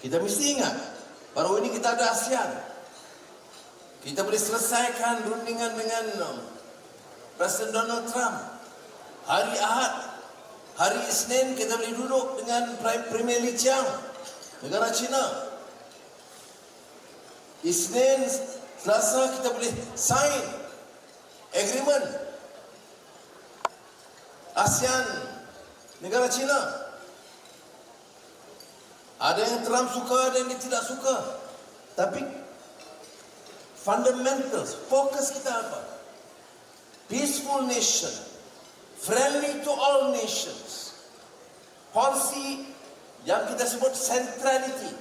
Kita mesti ingat, baru ini kita ada ASEAN. Kita boleh selesaikan rundingan dengan um, Presiden Donald Trump. Hari Ahad, hari Isnin kita boleh duduk dengan Premier Li Qiang, negara China. Isnin, Selasa kita boleh sign agreement ASEAN negara China. Ada yang Trump suka, ada yang dia tidak suka. Tapi fundamentals, fokus kita apa? Peaceful nation, friendly to all nations. Policy yang kita sebut centrality.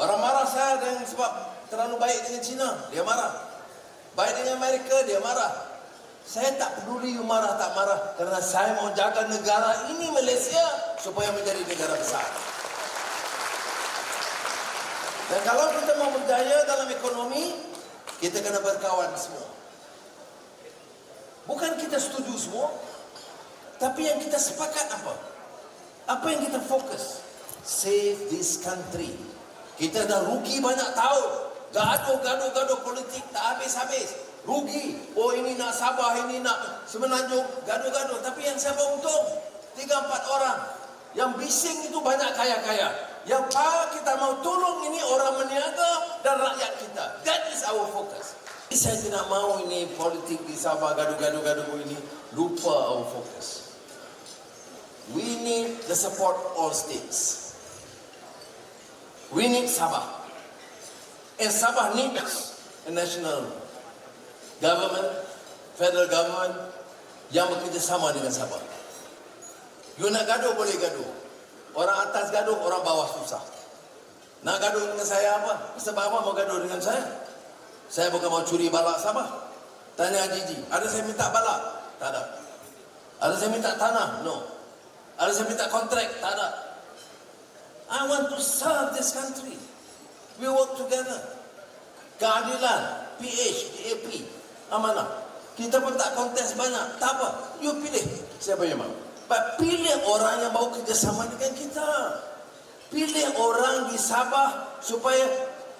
Orang marah saya dengan sebab terlalu baik dengan China, dia marah. Baik dengan Amerika, dia marah. Saya tak peduli you marah tak marah kerana saya mau jaga negara ini Malaysia supaya menjadi negara besar. Dan kalau kita mau berjaya dalam ekonomi, kita kena berkawan semua. Bukan kita setuju semua, tapi yang kita sepakat apa? Apa yang kita fokus? Save this country. Kita dah rugi banyak tahun. Gaduh, gaduh, gaduh politik tak habis-habis. Rugi. Oh ini nak Sabah, ini nak Semenanjung. Gaduh-gaduh. Tapi yang siapa untung? Tiga, empat orang. Yang bising itu banyak kaya-kaya. Yang pak kita mau tolong ini orang meniaga dan rakyat kita. That is our focus. Saya tidak mau ini politik di Sabah gaduh-gaduh-gaduh ini lupa our focus. We need the support all states. We need Sabah. And Sabah needs a national government, federal government yang bekerjasama dengan Sabah. You nak gaduh boleh gaduh. Orang atas gaduh, orang bawah susah. Nak gaduh dengan saya apa? Sebab apa mau gaduh dengan saya? Saya bukan mau curi balak Sabah. Tanya Gigi, ada saya minta balak? Tak ada. Ada saya minta tanah? No. Ada saya minta kontrak? Tak ada. I want to serve this country. We work together. Keadilan, PH, DAP, amanah. Kita pun tak kontes banyak. Tak apa. You pilih siapa yang mau. Pilih orang yang mau kerjasama dengan kita. Pilih orang di Sabah supaya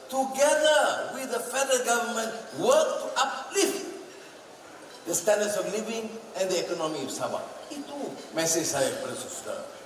together with the federal government work to uplift the standards of living and the economy of Sabah. Itu mesej saya kepada saudara.